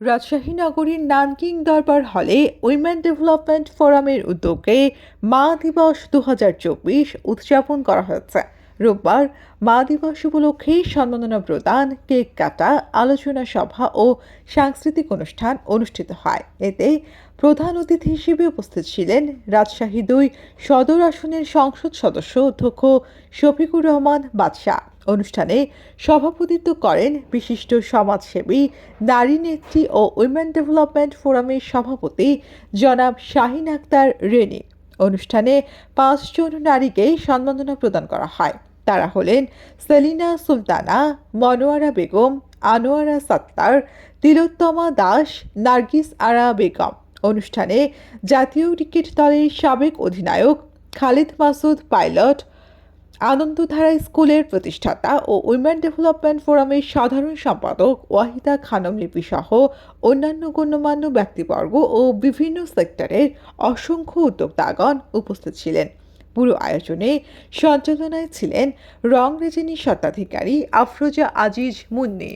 রাজশাহী নগরীর নানকিং দরবার হলে উইমেন ডেভেলপমেন্ট ফোরামের উদ্যোগে মা দিবস দু হাজার চব্বিশ উদযাপন করা হয়েছে। রোববার মা দিবস উপলক্ষে সম্মাননা প্রদান, কেক কাটা, আলোচনা সভা ও সাংস্কৃতিক অনুষ্ঠান অনুষ্ঠিত হয়। এতে প্রধান অতিথি হিসেবে উপস্থিত ছিলেন রাজশাহী দুই সদর আসনের সংসদ সদস্য অধ্যক্ষ শফিকুর রহমান বাদশাহ। অনুষ্ঠানে সভাপতিত্ব করেন বিশিষ্ট সমাজসেবী, নারী নেত্রী ও উইমেন ডেভেলপমেন্ট ফোরামের সভাপতি জনাব শাহিন আক্তার রেনি অনুষ্ঠানে পাঁচজন নারীকে সম্মাননা প্রদান করা হয়। তারা হলেন সেলিনা সুলতানা, মনোয়ারা বেগম, আনোয়ারা সত্তার, তিলোত্তমা দাস, নার্গিস আরা বেগম। অনুষ্ঠানে জাতীয় ক্রিকেট দলের সাবেক অধিনায়ক খালিদ মাসুদ পাইলট আনন্দধারা স্কুলের প্রতিষ্ঠাতা ও উইমেন ডেভেলপমেন্ট ফোরামের সাধারণ সম্পাদক ওয়াহিদা খানম লিপি সহ অন্যান্য গণ্যমান্য ব্যক্তিবর্গ ও বিভিন্ন সেক্টরের অসংখ্য উদ্যোক্তাগণ উপস্থিত ছিলেন। পুরো আয়োজনে সঞ্চালনায় ছিলেন রং রেজিনী স্বত্বাধিকারী আফরোজা আজিজ মুন্নি।